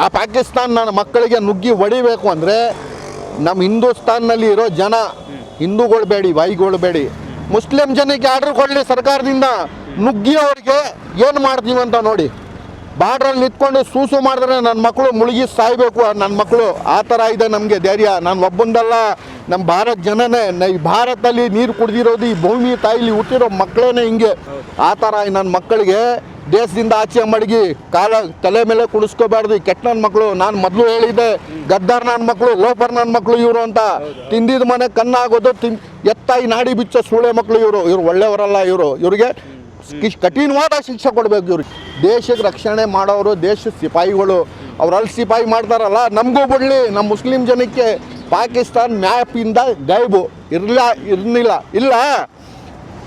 ಆ ಪಾಕಿಸ್ತಾನ ನನ್ನ ಮಕ್ಕಳಿಗೆ ನುಗ್ಗಿ ಹೊಡಿಬೇಕು ಅಂದರೆ ನಮ್ಮ ಹಿಂದೂಸ್ತಾನ್ನಲ್ಲಿ ಇರೋ ಜನ. ಹಿಂದೂಗಳು ಬೇಡಿ, ಬಾಯಿಗಳು ಬೇಡಿ. ಮುಸ್ಲಿಂ ಜನಕ್ಕೆ ಆರ್ಡರ್ ಕೊಡಲಿ ಸರ್ಕಾರದಿಂದ. ನುಗ್ಗಿ ಅವ್ರಿಗೆ ಏನು ಮಾಡ್ತೀವಿ ಅಂತ ನೋಡಿ. ಬಾರ್ಡ್ರಲ್ಲಿ ನಿಂತ್ಕೊಂಡು ಸೂಸು ಮಾಡಿದ್ರೆ ನನ್ನ ಮಕ್ಕಳು ಮುಳುಗಿ ಸಾಯ್ಬೇಕು. ನನ್ನ ಮಕ್ಕಳು ಆ ಥರ ಇದೆ ನಮಗೆ ಧೈರ್ಯ. ನಾನು ಒಬ್ಬಂದಲ್ಲ ನಮ್ಮ ಭಾರತ ಜನನೇ. ಈ ಭಾರತದಲ್ಲಿ ನೀರು ಕುಡ್ದಿರೋದು, ಈ ಭೂಮಿ ತಾಯಿಲಿ ಹುಟ್ಟಿರೋ ಮಕ್ಕಳೇನೆ ಹಿಂಗೆ. ಆ ಥರ ನನ್ನ ಮಕ್ಕಳಿಗೆ ದೇಶದಿಂದ ಆಚೆ ಮಡಗಿ, ಕಾಲ ತಲೆ ಮೇಲೆ ಕುಡಿಸ್ಕೋಬಾರ್ದು ಕೆಟ್ಟ ನನ್ನ ಮಕ್ಕಳು ನಾನು ಮೊದಲು ಹೇಳಿದ್ದೆ, ಗದ್ದಾರ್ ನನ್ನ ಮಕ್ಕಳು ಲೋಪರ್ ನನ್ನ ಮಕ್ಕಳು ಇವರು ಅಂತ. ತಿಂದಿದ ಮನೆ ಕಣ್ಣಾಗೋದು, ತಿನ್ ಎತ್ತಾಯಿ ನಾಡಿ ಬಿಚ್ಚ ಸೂಳೆ ಮಕ್ಕಳು ಇವರು. ಇವರು ಒಳ್ಳೆಯವರಲ್ಲ ಇವರು. ಇವ್ರಿಗೆ ಕಠಿಣವಾದ ಶಿಕ್ಷೆ ಕೊಡಬೇಕು ಇವ್ರಿಗೆ. ದೇಶಕ್ಕೆ ರಕ್ಷಣೆ ಮಾಡೋರು ದೇಶದ ಸಿಪಾಯಿಗಳು. ಅವ್ರು ಅಲ್ಲಿ ಸಿಪಾಯಿ ಮಾಡ್ತಾರಲ್ಲ, ನಮಗೂ ಬಿಡಲಿ. ನಮ್ಮ ಮುಸ್ಲಿಂ ಜನಕ್ಕೆ ಪಾಕಿಸ್ತಾನ್ ಮ್ಯಾಪಿಂದ ಗೈಬು. ಇರಲಿಲ್ಲ ಇರಲಿಲ್ಲ ಇಲ್ಲ.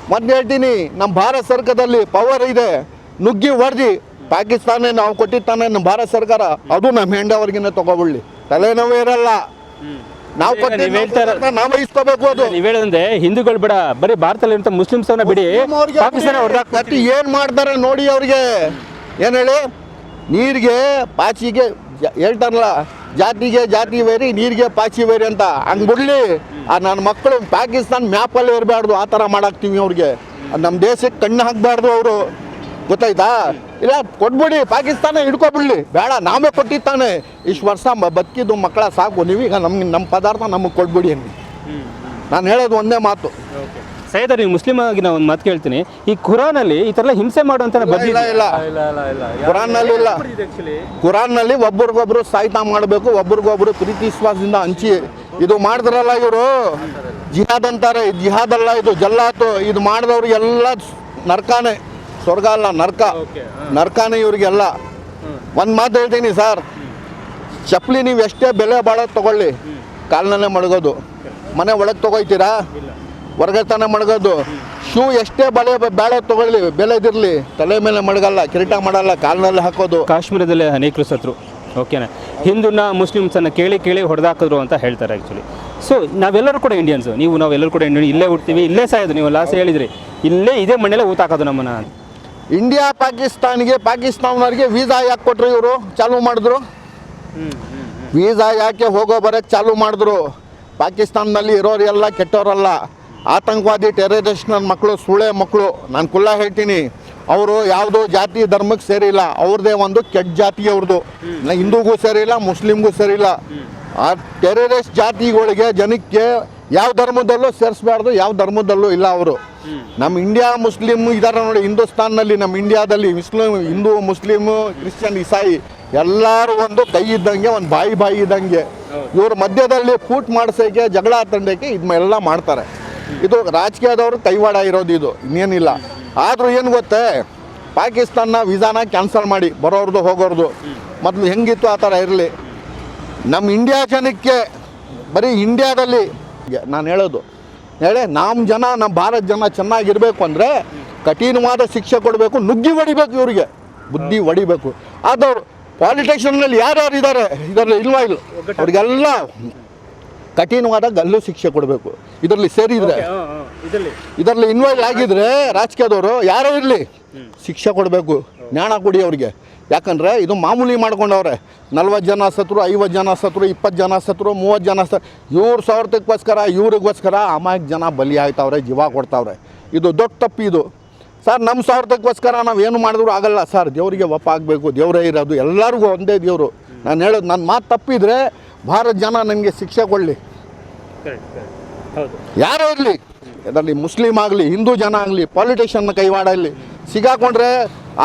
ಮೊನ್ನೆ ಹೇಳ್ತೀನಿ ನಮ್ಮ ಭಾರತ ಸರ್ಕಾರದಲ್ಲಿ ಪವರ್ ಇದೆ. ನುಗ್ಗಿ ಹೊಡೆದಿ. ಪಾಕಿಸ್ತಾನ ನಾವು ಕೊಟ್ಟಿದ್ದಾನೆ ನಮ್ಮ ಭಾರತ ಸರ್ಕಾರ. ಅದು ನಮ್ಮ ಹೆಂಡವರ್ಗಿನ ತಗೊಬಿಡ್ಲಿ ತಲೆನೋವೇ ಇರಲ್ಲ. ನಾವು ಈಗ ಹೇಳ್ತಾರೆ ನೀವ್ ನಾವು ಇಸ್ಕೋಬೇಕು ಅದು. ನೀವ್ ಹೇಳಂದ್ರೆ ಹಿಂದೂಗಳು ಬಿಡ ಬರೀ ಭಾರತದಲ್ಲಿ ಮುಸ್ಲಿಮ್ಸ್ ಬಿಡಿ ಪಾಕಿಸ್ತಾನ ಹೊಡೆದಾಕ ಕತ್ತಿ ಏನು ಮಾಡ್ತಾರೆ ನೋಡಿ ಅವ್ರಿಗೆ. ಏನು ಹೇಳಿ? ನೀರಿಗೆ ಪಾಚಿಗೆ ಹೇಳ್ತಾರಲ್ಲ ಜಾತಿಗೆ ಜಾತಿ ಬೇರಿ ನೀರಿಗೆ ಪಾಚಿ ಬೇರಿ ಅಂತ. ಹಂಗೆ ಬಿಡ್ಲಿ. ಆ ನನ್ನ ಮಕ್ಕಳು ಪಾಕಿಸ್ತಾನ ಮ್ಯಾಪಲ್ಲಿ ಇರಬಾರ್ದು ಆ ಥರ ಮಾಡಾಕ್ತೀವಿ ಅವ್ರಿಗೆ. ನಮ್ಮ ದೇಶಕ್ಕೆ ಕಣ್ಣು ಹಾಕಬಾರ್ದು ಅವರು. ಗೊತ್ತಾಯ್ತಾ? ಇಲ್ಲ ಕೊಟ್ಬಿಡಿ ಪಾಕಿಸ್ತಾನ ಹಿಡ್ಕೊಬಿಡ್ಲಿ. ಬೇಡ ನಾವೇ ಕೊಟ್ಟಿತ್ತಾನೆ ಇಷ್ಟು ವರ್ಷ ಬದುಕಿದ್ದು ಮಕ್ಕಳ ಸಾಕು. ನೀವೀಗ ನಮ್ಗೆ ನಮ್ಮ ಪದಾರ್ಥ ನಮಗೆ ಕೊಟ್ಬಿಡಿ ಅನ್ನಿ. ನಾನು ಹೇಳೋದು ಒಂದೇ ಮಾತು. ಸೈದ ನೀವು ಮುಸ್ಲಿಂ ಆಗಿ ನಾವು ಒಂದು ಮಾತು ಕೇಳ್ತೀನಿ. ಈ ಖುರಾನಲ್ಲಿ ಈ ಥರ ಎಲ್ಲ ಹಿಂಸೆ ಮಾಡುವಂತ ಇಲ್ಲ ಇಲ್ಲ ಕುರಾನ್ನಲ್ಲಿ ಇಲ್ಲ. ಕುರಾನ್ನಲ್ಲಿ ಒಬ್ರಿಗೊಬ್ರು ಸಾಯ್ತಾ ಮಾಡಬೇಕು ಒಬ್ರಿಗೊಬ್ರು ಪ್ರೀತಿ ವಿಶ್ವಾಸದಿಂದ ಹಂಚಿ. ಇದು ಮಾಡಿದ್ರಲ್ಲ ಇವರು? ಜಿಹಾದ್ ಅಂತಾರೆ. ಇದು ಜಿಹಾದ್ ಅಲ್ಲ ಇದು ಜಲ್ಲಾತು. ಇದು ಮಾಡಿದವ್ರಿಗೆಲ್ಲ ನರ್ಕಾನೆ. ಸ್ವರ್ಗ ಅಲ್ಲ ನರ್ಕ ನರ್ಕಾನೆ ಇವ್ರಿಗೆಲ್ಲ. ಒಂದು ಮಾತು ಹೇಳ್ತೀನಿ ಸರ್. ಚಪ್ಪಲಿ ನೀವು ಎಷ್ಟೇ ಬೆಲೆ ಬಾಳ ತಗೊಳ್ಳಿ ಕಾಲ್ನಲ್ಲೇ ಮಡಗೋದು. ಮನೆ ಒಳಗೆ ತಗೋಯ್ತೀರಾ? ಹೊರಗೆ ತಾನೇ ಮಡಗೋದು. ಶೂ ಎಷ್ಟೇ ಬಲೆ ಬೇಳೆ ತಗೊಳ್ಳಿ ಬೆಲೆದಿರಲಿ ತಲೆ ಮೇಲೆ ಮಡಗಲ್ಲ ಕಿರೀಟ ಮಾಡಲ್ಲ ಕಾಲ್ನಲ್ಲಿ ಹಾಕೋದು. ಕಾಶ್ಮೀರದಲ್ಲಿ ಅನೇಕರು ಸತ್ರು. ಓಕೆನಾ? ಹಿಂದೂನ ಮುಸ್ಲಿಮ್ಸನ್ನು ಕೇಳಿ ಕೇಳಿ ಹೊಡೆದಾಕಿದ್ರು ಅಂತ ಹೇಳ್ತಾರೆ ಆ್ಯಕ್ಚುಲಿ ಸೊ ನಾವೆಲ್ಲರೂ ಕೂಡ ಇಂಡಿಯನ್ಸು ನೀವು ನಾವೆಲ್ಲರೂ ಕೂಡ ಇಂಡಿಯನ್ ಇಲ್ಲೇ ಹುಡ್ತೀವಿ ಇಲ್ಲೇ ಸಾಯೋದು. ನೀವು ಲಾಸ್ಟ್ ಹೇಳಿದ್ರಿ. ಇಲ್ಲೇ ಇದೇ ಮಣ್ಣಲ್ಲೇ ಊತಾಕೋದು ನಮ್ಮನ್ನ ಇಂಡಿಯಾ ಪಾಕಿಸ್ತಾನಿಗೆ ಪಾಕಿಸ್ತಾನವ್ರಿಗೆ ವೀಸಾ ಯಾಕೆ ಕೊಟ್ಟರು ಇವರು? ಚಾಲೂ ಮಾಡಿದ್ರು. ವೀಸಾ ಯಾಕೆ ಹೋಗೋ ಬರೋಕ್ಕೆ ಚಾಲೂ ಮಾಡಿದ್ರು. ಪಾಕಿಸ್ತಾನದಲ್ಲಿ ಇರೋರೆಲ್ಲ ಕೆಟ್ಟವರಲ್ಲ ಆತಂಕವಾದಿ ಟೆರರಿಸ್ಟ್ ನನ್ನ ಮಕ್ಕಳು ಸುಳೆ ಮಕ್ಕಳು. ನಾನು ಕುಲ್ಲ ಹೇಳ್ತೀನಿ. ಅವರು ಯಾವುದೋ ಜಾತಿ ಧರ್ಮಕ್ಕೆ ಸೇರಿಲ್ಲ. ಅವ್ರದ್ದೇ ಒಂದು ಕೆಟ್ಟ ಜಾತಿ ಅವ್ರದ್ದು ಹಿಂದೂಗೂ ಸೇರಿಲ್ಲ, ಮುಸ್ಲಿಮ್ಗೂ ಸೇರಿಲ್ಲ. ಆ ಟೆರರಿಸ್ಟ್ ಜಾತಿಗಳಿಗೆ ಜನಕ್ಕೆ ಯಾವ ಧರ್ಮದಲ್ಲೂ ಸೇರಿಸಬಾರ್ದು ಯಾವ ಧರ್ಮದಲ್ಲೂ ಇಲ್ಲ ಅವರು. ನಮ್ಮ ಇಂಡಿಯಾ ಮುಸ್ಲಿಮ್ ಇದಾರ ನೋಡಿ ಹಿಂದೂಸ್ತಾನ್ನಲ್ಲಿ ನಮ್ಮ ಇಂಡಿಯಾದಲ್ಲಿ ಮುಸ್ಲಿಂ ಹಿಂದೂ ಮುಸ್ಲಿಮು ಕ್ರಿಶ್ಚಿಯನ್ ಇಸಾಯಿ ಎಲ್ಲರೂ ಒಂದು ಕೈ ಇದ್ದಂಗೆ ಒಂದು ಬಾಯಿ ಬಾಯಿ ಇದ್ದಂಗೆ. ಇವ್ರ ಮಧ್ಯದಲ್ಲಿ ಫೂಟ್ ಮಾಡಿಸೋಕೆ ಜಗಳ ತಂಡಕ್ಕೆ ಇದನ್ನೆಲ್ಲ ಮಾಡ್ತಾರೆ. ಇದು ರಾಜಕೀಯದವರು ಕೈವಾಡ ಇರೋದು ಇದು ಇನ್ನೇನಿಲ್ಲ. ಆದರೂ ಏನು ಗೊತ್ತೇ ಪಾಕಿಸ್ತಾನ ವಿಸಾನ ಕ್ಯಾನ್ಸಲ್ ಮಾಡಿ ಬರೋರ್ದು ಹೋಗೋರ್ದು. ಮೊದಲು ಹೆಂಗಿತ್ತು ಆ ಥರ ಇರಲಿ. ನಮ್ಮ ಇಂಡಿಯಾ ಜನಕ್ಕೆ ಬರೀ ಇಂಡಿಯಾದಲ್ಲಿ ನಾನು ಹೇಳೋದು. ಹೇಳಿ ನಮ್ಮ ಜನ ನಮ್ಮ ಭಾರತ ಜನ ಚೆನ್ನಾಗಿರಬೇಕು ಅಂದರೆ ಕಠಿಣವಾದ ಶಿಕ್ಷೆ ಕೊಡಬೇಕು ನುಗ್ಗಿ ಹೊಡಿಬೇಕು ಇವರಿಗೆ. ಬುದ್ಧಿ ಹೊಡಿಬೇಕು. ಆದವ್ರು ಪಾಲಿಟಿಷನ್ನಲ್ಲಿ ಯಾರ್ಯಾರು ಇದ್ದಾರೆ ಇದರಲ್ಲಿ ಇಲ್ವಾ ಇಲ್ಲ ಅವ್ರಿಗೆಲ್ಲ ಕಠಿಣವಾದ ಗಲ್ಲು ಶಿಕ್ಷೆ ಕೊಡಬೇಕು. ಇದರಲ್ಲಿ ಸೇರಿದರೆ ಇದರಲ್ಲಿ? ಇನ್ವಾಲ್ವ್ ಆಗಿದ್ರೆ ರಾಜಕೀಯದವರು ಯಾರೋ ಇರಲಿ. ಶಿಕ್ಷೆ ಕೊಡಬೇಕು. ಜ್ಞಾನ ಕೊಡಿ ಅವ್ರಿಗೆ. ಯಾಕಂದರೆ ಇದು ಮಾಮೂಲಿ ಮಾಡ್ಕೊಂಡವ್ರೆ. ನಲ್ವತ್ತು ಜನ ಸತ್ರು ಐವತ್ತು ಜನ ಸತ್ರು ಇಪ್ಪತ್ತು ಜನ ಸತ್ರು ಮೂವತ್ತು ಜನ ಸತ್ ಇವ್ರ ಸ್ವಾರ್ಥಕ್ಕೋಸ್ಕರ ಇವ್ರಿಗೋಸ್ಕರ ಅಮಾಯಕ ಜನ ಬಲಿ ಆಯ್ತವ್ರೆ, ಜೀವ ಕೊಡ್ತಾವ್ರೆ. ಇದು ದೊಡ್ಡ ತಪ್ಪು ಇದು. ಸರ್ ನಮ್ಮ ಸ್ವಾರ್ಥಕ್ಕೋಸ್ಕರ ನಾವು ಏನು ಮಾಡಿದ್ರು ಆಗಲ್ಲ ಸರ್. ದೇವರಿಗೆ ಒಪ್ಪ ಆಗಬೇಕು ದೇವರೇ ಇರೋದು, ಎಲ್ಲರಿಗೂ ಒಂದೇ ದೇವರು. ನಾನು ಹೇಳೋದು ನನ್ನ ಮಾತು ತಪ್ಪಿದರೆ ಭಾರತ ಜನ ನನಗೆ ಶಿಕ್ಷೆ ಕೊಡಲಿ. ಯಾರೇ ಇರಲಿ? ಅದರಲ್ಲಿ ಮುಸ್ಲಿಂ ಆಗಲಿ, ಹಿಂದೂ ಜನ ಆಗಲಿ ಪಾಲಿಟಿಷಿಯನ್ನ ಕೈವಾಡ ಇರಲಿ. ಸಿಗಾಕೊಂಡ್ರೆ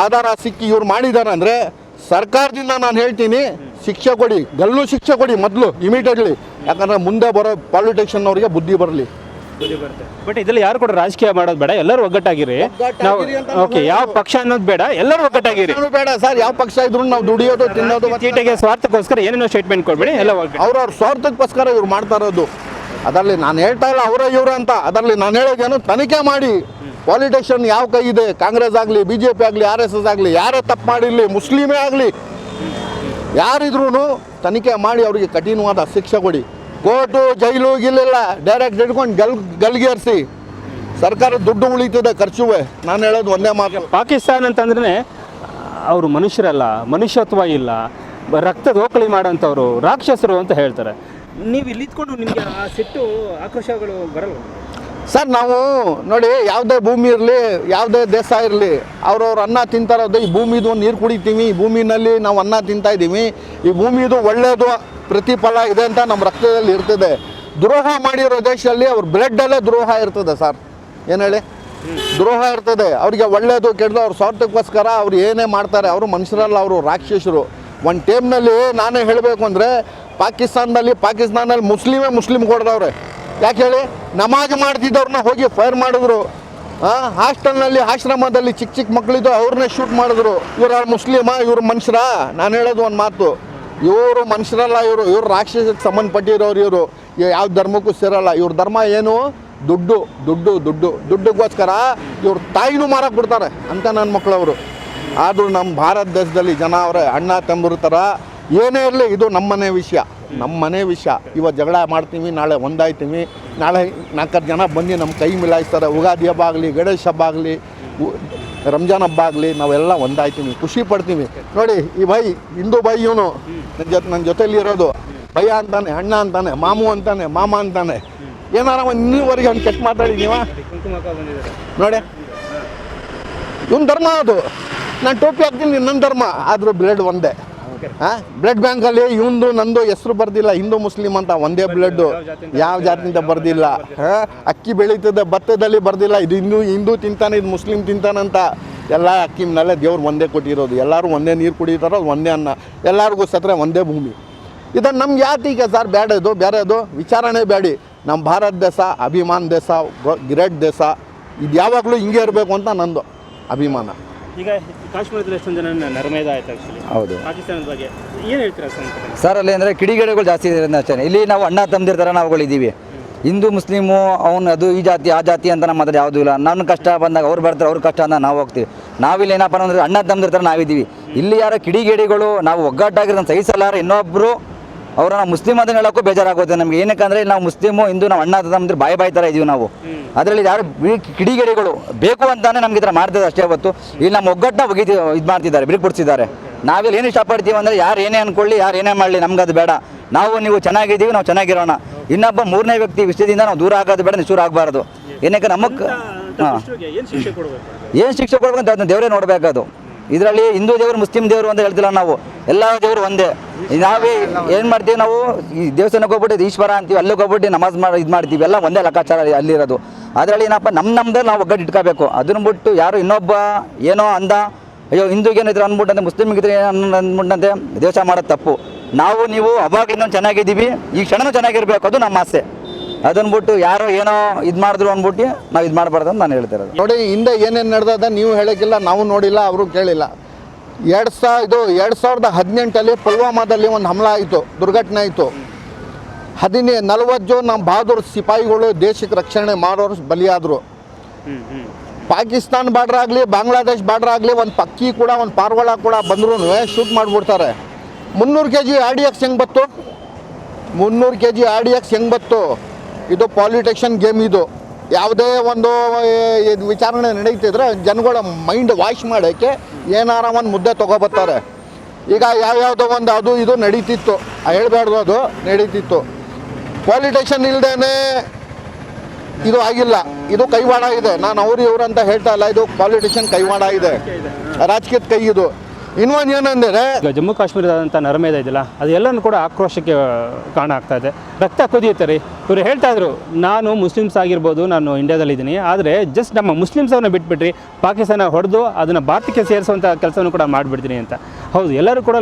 ಆಧಾರ ಸಿಕ್ಕಿ ಇವ್ರು ಮಾಡಿದ್ದಾರೆ ಅಂದರೆ ಸರ್ಕಾರದಿಂದ ನಾನು ಹೇಳ್ತೀನಿ ಶಿಕ್ಷೆ ಕೊಡಿ ಗಲ್ಲು ಶಿಕ್ಷೆ ಕೊಡಿ ಮೊದಲು ಇಮಿಡಿಯೇಟ್ಲಿ ಯಾಕಂದ್ರೆ ಮುಂದೆ ಬರೋ ಪಾಲಿಟಿಷಿಯನ್ ಅವರಿಗೆ ಬುದ್ಧಿ ಬರಲಿ. ಬಟ್ ಇದ್ರಲ್ಲಿ ಯಾರು ಕೂಡ ರಾಜಕೀಯ ಮಾಡೋದು ಬೇಡ ಎಲ್ಲರೂ ಒಗ್ಗಟ್ಟಾಗಿರಿ. ನಾವು ಓಕೆ ಯಾವ ಪಕ್ಷ ಅನ್ನೋದು ಬೇಡ ಎಲ್ಲರೂ ಒಗ್ಗಟ್ಟಾಗಿರಿ. ಬೇಡ ಸರ್ ಯಾವ ಪಕ್ಷ ಇದ್ರು ನಾವು ದುಡಿಯೋದು ತಿನ್ನೋದು ಚೀಟಿಗೆ ಸ್ವಾರ್ಥಕ್ಕೋಸ್ಕರ ಏನೇನೋ ಸ್ಟೇಟ್ಮೆಂಟ್ ಕೊಡ್ಬೇಡಿ ಎಲ್ಲ ಅವ್ರ ಅವ್ರವ್ರ ಸ್ವಾರ್ಥಕ್ಕೋಸ್ಕರ ಇವ್ರು ಮಾಡ್ತಾ ಇರೋದು. ಅದರಲ್ಲಿ ನಾನು ಹೇಳ್ತಾ ಇಲ್ಲ ಅವರ ಇವರು ಅಂತ. ಅದರಲ್ಲಿ ನಾನು ಹೇಳೋದೇನು ತನಿಖೆ ಮಾಡಿ. ಪಾಲಿಟಿಷಿಯನ್ ಯಾವ ಕೈ ಇದೆ? ಕಾಂಗ್ರೆಸ್ ಆಗಲಿ ಬಿ ಜೆ ಪಿ ಆಗಲಿ ಆರ್ ಎಸ್ ಎಸ್ ಆಗಲಿ ಯಾರೇ ತಪ್ಪು ಮಾಡಿರಲಿ ಮುಸ್ಲಿಮೇ ಆಗಲಿ. ಯಾರಿದ್ರೂ ತನಿಖೆ ಮಾಡಿ ಅವರಿಗೆ ಕಠಿಣವಾದ ಶಿಕ್ಷೆ ಕೊಡಿ. ಕೋರ್ಟು ಜೈಲು ಗಿಲ್ಲೆಲ್ಲ ಡೈರೆಕ್ಟ್ ಹಿಡ್ಕೊಂಡು ಗಲ್ ಗಲ್ಗೇರಿಸಿ. ಸರ್ಕಾರ ದುಡ್ಡು ಉಳಿತದೆ ಖರ್ಚುವೆ. ನಾನು ಹೇಳೋದು ಒಂದೇ ಮಾತು. ಪಾಕಿಸ್ತಾನ ಅಂತಂದ್ರೆ ಅವರು ಮನುಷ್ಯರಲ್ಲ ಮನುಷ್ಯತ್ವ ಇಲ್ಲ ರಕ್ತ ದೋಕಳಿ ಮಾಡೋಂಥವ್ರು ರಾಕ್ಷಸರು ಅಂತ ಹೇಳ್ತಾರೆ. ನೀವು ಇಲ್ಲಿ ಇದ್ಕೊಂಡು ನಿಮಗೆ ಆ ಸಿಟ್ಟು ಆಕ್ರೋಶಗಳು ಬರಲ್ಲ ಸರ್, ನಾವು ನೋಡಿ, ಯಾವುದೇ ಭೂಮಿ ಇರಲಿ, ಯಾವುದೇ ದೇಶ ಇರಲಿ, ಅವ್ರವ್ರು ಅನ್ನ ತಿಂತಾರೋದು ಈ ಭೂಮಿದು ನೀರು ಕುಡಿತೀವಿ, ಈ ಭೂಮಿನಲ್ಲಿ ನಾವು ಅನ್ನ ತಿಂತಾ ಇದ್ದೀವಿ, ಈ ಭೂಮಿದು ಒಳ್ಳೆಯದು ಪ್ರತಿಫಲ ಇದೆ ಅಂತ ನಮ್ಮ ರಕ್ತದಲ್ಲಿ ಇರ್ತದೆ. ದ್ರೋಹ ಮಾಡಿರೋ ದೇಶದಲ್ಲಿ ಅವ್ರ ಬ್ಲಡ್ಡಲ್ಲೇ ದ್ರೋಹ ಇರ್ತದೆ ಸರ್. ಏನು ಹೇಳಿ? ದ್ರೋಹ ಇರ್ತದೆ. ಅವರಿಗೆ ಒಳ್ಳೆಯದು ಕೆಡ್ದು ಅವ್ರ ಸ್ವಾರ್ಥಕ್ಕೋಸ್ಕರ ಅವ್ರು ಏನೇ ಮಾಡ್ತಾರೆ, ಅವರು ಮನುಷ್ಯರಲ್ಲ, ಅವರು ರಾಕ್ಷಸರು. ಒಂದು ಟೈಮ್ನಲ್ಲಿ ನಾನೇ ಹೇಳಬೇಕು ಅಂದರೆ, ಪಾಕಿಸ್ತಾನದಲ್ಲಿ ಪಾಕಿಸ್ತಾನದಲ್ಲಿ ಮುಸ್ಲಿಮೇ ಮುಸ್ಲಿಮ್ ಕೊಡ್ದವ್ರೆ. ಯಾಕೆ ಹೇಳಿ? ನಮಾಜ್ ಮಾಡ್ತಿದ್ದವ್ರನ್ನ ಹೋಗಿ ಫೈರ್ ಮಾಡಿದ್ರು. ಹಾಸ್ಟೆಲ್ನಲ್ಲಿ, ಆಶ್ರಮದಲ್ಲಿ ಚಿಕ್ಕ ಚಿಕ್ಕ ಮಕ್ಕಳಿದ್ದು ಅವ್ರನ್ನೇ ಶೂಟ್ ಮಾಡಿದ್ರು. ಇವ್ರು ಮುಸ್ಲಿಮಾ, ಇವ್ರು ಮನುಷ್ಯರ? ನಾನು ಹೇಳೋದು ಒಂದು ಮಾತು. ಇವರು ಮನುಷ್ಯರಲ್ಲ ಇವರು. ಇವರು ರಾಕ್ಷಸಕ್ಕೆ ಸಂಬಂಧಪಟ್ಟಿರೋರು ಇವರು. ಯಾವ ಧರ್ಮಕ್ಕೂ ಸೇರಲ್ಲ. ಇವ್ರ ಧರ್ಮ ಏನು? ದುಡ್ಡು ದುಡ್ಡು ದುಡ್ಡು. ದುಡ್ಡಿಗೋಸ್ಕರ ಇವ್ರ ತಾಯಿನೂ ಮಾರಕ್ಕೆ ಬಿಡ್ತಾರೆ ಅಂತ ನನ್ನ ಮಕ್ಕಳವರು ಆದರೂ ನಮ್ಮ ಭಾರತ ದೇಶದಲ್ಲಿ ಜನ ಅವರೇ ಅಣ್ಣ, ತಮ್ಮರ ಥರ ಏನೇ ಇರಲಿ ಇದು ನಮ್ಮನೆ ವಿಷಯ. ನಮ್ಮನೆ ವಿಷಯ ಇವತ್ತು ಜಗಳ ಮಾಡ್ತೀವಿ, ನಾಳೆ ಒಂದಾಯ್ತೀವಿ. ನಾಳೆ ನಾಲ್ಕಾರು ಜನ ಬಂದು ನಮ್ಮ ಕೈ ಮಿಲಾಯಿಸ್ತಾರೆ. ಯುಗಾದಿ ಹಬ್ಬ ಆಗಲಿ, ಗಣೇಶ ಹಬ್ಬ ಆಗಲಿ ರಂಜಾನ್ ಹಬ್ಬ ಆಗಲಿ, ನಾವೆಲ್ಲ ಒಂದಾಯ್ತೀವಿ. ಖುಷಿ ಪಡ್ತೀವಿ. ನೋಡಿ, ಈ ಬೈ ಹಿಂದೂ ಬೈ ಇವನು. ನನ್ನ ಜೊತೆ ನನ್ನ ಜೊತೆಲಿ ಇರೋದು. ಭಯ ಅಂತಾನೆ, ಅಣ್ಣ ಅಂತಾನೆ, ಮಾಮು ಅಂತಾನೆ, ಮಾಮ ಅಂತಾನೆ. ಏನಾರ ಒಂದು ಇನ್ನೂವರೆಗೆ ಅವ್ನು ಕೆಟ್ಟ ಮಾತಾಡಿ ನೀವ? ನೋಡಿ. ಇವನ್ ಧರ್ಮ ಅದು. ನಾನು ಟೋಪಿ ಹಾಕ್ತೀನಿ, ನನ್ನ ಧರ್ಮ. ಆದರೂ ಬ್ಲಡ್ ಒಂದೇ. ಬ್ಲಡ್ ಬ್ಯಾಂಕಲ್ಲಿ ಇವಂದು ನಂದು ಹೆಸರು ಬರ್ದಿಲ್ಲ. ಹಿಂದೂ ಮುಸ್ಲಿಂ ಅಂತ ಒಂದೇ ಬ್ಲಡ್ಡು ಯಾವ ಜಾತಿಯಿಂದ ಬರ್ದಿಲ್ಲ ಹಾಂ? ಅಕ್ಕಿ ಬೆಳೀತದೆ ಭತ್ತದಲ್ಲಿ ಬರ್ದಿಲ್ಲ. ಇದು ಹಿಂದೂ ಹಿಂದೂ ತಿಂತಾನೆ ಇದು ಮುಸ್ಲಿಂ ತಿಂತಾನಂತ ಎಲ್ಲ ಅಕ್ಕಿ ಮೇಲೆ ದೇವ್ರು ಒಂದೇ ಕೊಟ್ಟಿರೋದು. ಎಲ್ಲರೂ ಒಂದೇ ನೀರು ಕುಡಿತಾರೋ ಒಂದೇ ಅನ್ನ. ಎಲ್ಲರಿಗೂ ಸತ್ರ ಒಂದೇ ಭೂಮಿ. ಇದನ್ನು ನಮ್ಗೆ ಯಾತೀಗ ಸರ್ ಬೇಡ ಇದು ಬೇರೆದು ವಿಚಾರಣೆ ಬೇಡಿ ನಮ್ಮ ಭಾರತ ದೇಶ ಅಭಿಮಾನ್ ದೇಶ ಗ್ರೇಟ್ ದೇಶ ಇದು ಯಾವಾಗಲೂ ಹಿಂಗೆ ಇರಬೇಕು ಅಂತ ನಂದು ಅಭಿಮಾನ. ಈಗ ಕಾಶ್ಮೀರದಲ್ಲಿ ಎಷ್ಟೊಂದು ಜನ ನರ್ಮೇದ ಆಯ್ತು ಹೌದು. ಪಾಕಿಸ್ತಾನದ ಬಗ್ಗೆ ಏನು ಹೇಳ್ತೀರಾ ಸರ್ ಸರ್ ಅಲ್ಲಿ ಅಂದರೆ ಕಿಡಿಗೇಡಿಗಳು ಜಾಸ್ತಿ ಇದೆ ಅಷ್ಟೇ ಇಲ್ಲಿ ನಾವು ಅಣ್ಣ ತಮ್ಮದಿರ ಥರ ನಾವುಗಳು ಇದ್ದೀವಿ. ಹಿಂದೂ ಮುಸ್ಲಿಮು ಅವನು ಅದು ಈ ಜಾತಿ ಆ ಜಾತಿ ಅಂತ ನಮ್ಮ ಮಾತಾಡಿ ಯಾವುದೂ ಇಲ್ಲ. ನನ್ನ ಕಷ್ಟ ಬಂದಾಗ ಅವ್ರು ಬರ್ತಾರೆ ಅವ್ರ ಕಷ್ಟ ಅಂದಾಗ ನಾವು ಹೋಗ್ತೀವಿ. ನಾವಿಲ್ಲಿ ಏನಪ್ಪ ಅಂದರೆ ಅಣ್ಣ ತಮ್ಮದಿರ ಥರ ನಾವಿದ್ದೀವಿ. ಇಲ್ಲಿ ಯಾರೋ ಕಿಡಿಗೇಡಿಗಳು ನಾವು ಒಗ್ಗಟ್ಟಾಗಿರೋದನ್ನು ಸಹಿಸಲಾರ ಇನ್ನೊಬ್ಬರು ಅವ್ರನ್ನ ಮುಸ್ಲಿಂ ಅಂತ ಹೇಳೋಕ್ಕೂ ಬೇಜಾರಾಗುತ್ತೆ ನಮಗೆ. ಏನಕ್ಕೆ ಅಂದರೆ ನಾವು ಮುಸ್ಲಿಮು ಹಿಂದೂ ನಾವು ಅಣ್ಣ ಅಂದ್ರೆ ಬಾಯಿ ಬಾಯಿ ಥರ ಇದೀವಿ ನಾವು. ಅದರಲ್ಲಿ ಯಾರು ಕಿಡಿಗೇಡಿಗಳು ಬೇಕು ಅಂತಾನೆ ನಮ್ಗೆ ಈ ಥರ ಮಾಡ್ತಿದ್ದಾರೆ ಅಷ್ಟೇ ಹೊತ್ತು. ಇಲ್ಲಿ ನಮ್ಮ ಒಗ್ಗಟ್ಟನ್ನ ಒಗೀತಿ ಇದು ಮಾಡ್ತಿದ್ದಾರೆ ಬಿರುಕುಡಿಸಿದ್ದಾರೆ ನಾವಿಲ್ಲಿ ಏನು ಇಷ್ಟಪಡ್ತೀವಿ ಅಂದರೆ ಯಾರು ಏನೇ ಅಂದ್ಕೊಳ್ಳಿ ಯಾರು ಏನೇ ಮಾಡಲಿ ನಮ್ಗೆ ಅದು ಬೇಡ. ನಾವು ನೀವು ಚೆನ್ನಾಗಿದ್ದೀವಿ ನಾವು ಚೆನ್ನಾಗಿರೋಣ. ಇನ್ನೊಬ್ಬ ಮೂರನೇ ವ್ಯಕ್ತಿ ವಿಷಯದಿಂದ ನಾವು ದೂರ ಆಗೋದು ಬೇಡ ನಿಷ್ಠೂರ ಆಗಬಾರ್ದು. ಏನಕ್ಕೆ ನಮಗೆ ಹಾಂ. ಏನು ಶಿಕ್ಷೆ ಕೊಡ್ಬೇಕು ಕೊಡ್ಬೇಕಂತ ಅದನ್ನ ದೇವರೇ ನೋಡಬೇಕದು ಇದರಲ್ಲಿ ಹಿಂದೂ ದೇವರು, ಮುಸ್ಲಿಂ ದೇವರು ಅಂತ ಹೇಳ್ತಿಲ್ಲ ನಾವು. ಎಲ್ಲ ದೇವರು ಒಂದೇ. ನಾವೇ ಏನು ಮಾಡ್ತೀವಿ ನಾವು, ಈ ದೇವಸ್ಥಾನಕ್ಕೆ ಹೋಗ್ಬಿಟ್ಟು ಈಶ್ವರ ಅಂತೀವಿ ಅಲ್ಲಿಗೆ ಹೋಗ್ಬಿಟ್ಟು ನಮಾಜ್ ಮಾಡಿ, ಇದು ಮಾಡ್ತೀವಿ. ಎಲ್ಲ ಒಂದೇ ಲೆಕ್ಕಾಚಾರ ಅಲ್ಲಿರೋದು. ಅದರಲ್ಲಿ ಏನಪ್ಪ ನಮ್ಮ ನಮ್ಮದೇ ನಾವು ಒಗ್ಗಟ್ಟು ಇಟ್ಕೋಬೇಕು. ಅದನ್ನ ಬಿಟ್ಟು ಯಾರು ಇನ್ನೊಬ್ಬ ಏನೋ ಅಂದ, ಅಯ್ಯೋ, ಹಿಂದೂಗೆ ಏನಿದ್ರು ಅಂದ್ಬಿಟ್ಟಂತೆ ಮುಸ್ಲಿಮ್ಗಿದ್ರೆ ಅಂದ್ಬಿಟ್ಟಂತೆ, ದೇವಸ್ಥಾನ ಮಾಡೋದು ತಪ್ಪು. ನಾವು, ನೀವು ಅವಾಗಿಂದ ಚೆನ್ನಾಗಿದ್ದೀವಿ, ಈ ಕ್ಷಣನೂ ಚೆನ್ನಾಗಿರ್ಬೇಕು, ಅದು ನಮ್ಮ ಆಸೆ. ಅದನ್ನ ಬಿಟ್ಟು ಯಾರೋ ಏನೋ ಇದು ಮಾಡಿದ್ರು ಅಂದ್ಬಿಟ್ಟು ನಾವು ಇದು ಮಾಡಬಾರ್ದು ಅಂತ ನಾನು ಹೇಳ್ತಿರೋದು. ನೋಡಿ, ಹಿಂದೆ ಏನೇನು ನಡೆದದ ನೀವು ಹೇಳೋಕ್ಕಿಲ್ಲ, ನಾವು ನೋಡಿಲ್ಲ, ಅವರು ಕೇಳಿಲ್ಲ. ಎರಡು ಸಾವಿರ ಇದು ಎರಡು ಸಾವಿರದ ಹದಿನೆಂಟಲ್ಲಿ ಪುಲ್ವಾಮಾದಲ್ಲಿ ಒಂದು ಹಮಲ ಆಯಿತು, ದುರ್ಘಟನೆ ಆಯಿತು. ಹದಿನೇ, ನಲವತ್ತು ಜನ ನಮ್ಮ ಬಹದ್ದೂರ್ ಸಿಪಾಯಿಗಳು ದೇಶಕ್ಕೆ ರಕ್ಷಣೆ ಮಾಡೋರು ಬಲಿಯಾದರು. ಪಾಕಿಸ್ತಾನ್ ಬಾರ್ಡರ್ ಆಗಲಿ, ಬಾಂಗ್ಲಾದೇಶ್ ಬಾರ್ಡರ್ ಆಗಲಿ, ಒಂದು ಪಕ್ಕಿ ಕೂಡ, ಒಂದು ಪಾರ್ವಳ ಕೂಡ ಬಂದ್ರೂ ಶೂಟ್ ಮಾಡಿಬಿಡ್ತಾರೆ. ಮುನ್ನೂರು ಕೆ ಜಿ ಆರ್ ಡಿ ಹೆಂಗೆ ಬತ್ತು ಮುನ್ನೂರು ಕೆ ಜಿ ಆರ್ ಡಿ ಬತ್ತು ಇದು ಪಾಲಿಟಿಷನ್ ಗೇಮ್ ಇದು. ಯಾವುದೇ ಒಂದು ಇದು ವಿಚಾರಣೆ ನಡೀತಿದ್ರೆ ಜನಗಳ ಮೈಂಡ್ ವಾಶ್ ಮಾಡೋಕ್ಕೆ ಏನಾರ ಒಂದು ಮುದ್ದೆ ತೊಗೊಬರ್ತಾರೆ ಈಗ ಯಾವ್ಯಾವುದೋ ಒಂದು ಅದು ಇದು ನಡೀತಿತ್ತು. ಹೇಳ್ಬಾರ್ದು ಅದು, ನಡೀತಿತ್ತು. ಪಾಲಿಟಿಷನ್ ಇಲ್ಲದೇ ಇದು ಆಗಿಲ್ಲ. ಇದು ಕೈವಾಡ ಇದೆ. ನಾನು ಅವ್ರು ಇವ್ರು ಅಂತ ಹೇಳ್ತಾ ಇಲ್ಲ. ಇದು ಪಾಲಿಟಿಷಿಯನ್ ಕೈವಾಡ ಇದೆ. ರಾಜಕೀಯದ ಕೈ ಇದು. ಇನ್ನೊಂದು ಏನಂದರೆ ಈಗ ಜಮ್ಮು ಕಾಶ್ಮೀರದಂಥ ನರಮೇಧ ಇದೆಯಲ್ಲ ಅದೆಲ್ಲನೂ ಕೂಡ ಆಕ್ರೋಶಕ್ಕೆ ಕಾರಣ ಆಗ್ತಾ ಇದೆ. ರಕ್ತ ಕುದಿಯುತ್ತೆ ರೀ ಇವರು ಹೇಳ್ತಾ ಇದ್ರು, ನಾನು ಮುಸ್ಲಿಮ್ಸ್ ಆಗಿರ್ಬೋದು, ನಾನು ಇಂಡಿಯಾದಲ್ಲಿದ್ದೀನಿ. ಆದರೆ ಜಸ್ಟ್ ನಮ್ಮ ಮುಸ್ಲಿಮ್ಸ್ ಅವನ್ನ ಬಿಟ್ಬಿಟ್ರಿ, ಪಾಕಿಸ್ತಾನ ಹೊಡೆದು ಅದನ್ನು ಭಾರತಕ್ಕೆ ಸೇರಿಸುವಂಥ ಕೆಲಸವನ್ನು ಕೂಡ ಮಾಡಿಬಿಡ್ತೀನಿ ಅಂತ. ಹೌದು, ಎಲ್ಲರೂ ಕೂಡ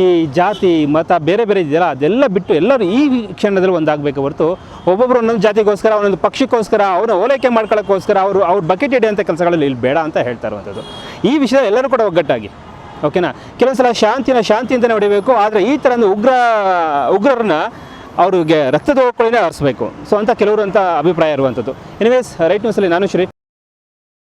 ಈ ಜಾತಿ, ಮತ ಬೇರೆ ಬೇರೆ ಇದೆಯಲ್ಲ, ಅದೆಲ್ಲ ಬಿಟ್ಟು ಎಲ್ಲರೂ ಈ ಕ್ಷಣದಲ್ಲಿ ಒಂದಾಗಬೇಕು ಹೊರತು ಒಬ್ಬೊಬ್ಬರು ಒಂದೊಂದು ಜಾತಿಗೋಸ್ಕರ, ಒಂದೊಂದು ಪಕ್ಷಕ್ಕೋಸ್ಕರ, ಅವ್ರನ್ನ ಓಲೈಕೆ ಮಾಡ್ಕೊಳ್ಳೋಕ್ಕೋಸ್ಕರ, ಅವರು ಅವ್ರ ಬಕೆಟ್ ಹಿಡಿಯೋಂಥ ಕೆಲಸಗಳಲ್ಲಿ ಇಲ್ಲಿ ಬೇಡ ಅಂತ ಹೇಳ್ತಾ ಇರುವಂಥದ್ದು. ಈ ವಿಷಯ ಎಲ್ಲರೂ ಕೂಡ ಒಗ್ಗಟ್ಟಾಗಿ. ಓಕೆನಾ? ಕೆಲವು ಸಲ ಶಾಂತಿನ ಶಾಂತಿ ಅಂತಲೇ ಹೊಡಿಬೇಕು, ಆದರೆ ಈ ಥರ ಒಂದು ಉಗ್ರ, ಉಗ್ರರನ್ನ ಅವ್ರಿಗೆ ರಕ್ತದ ಹೋಗ್ಕೊಳ್ಳಿನೇ ಆರಿಸಬೇಕು ಸೊ ಅಂತ ಕೆಲವರು ಅಂತ ಅಭಿಪ್ರಾಯ ಇರುವಂಥದ್ದು. ಎನಿವೇಸ್ ರೈಟ್ ನ್ಯೂಸಲ್ಲಿ ನಾನು ಶ್ರೀ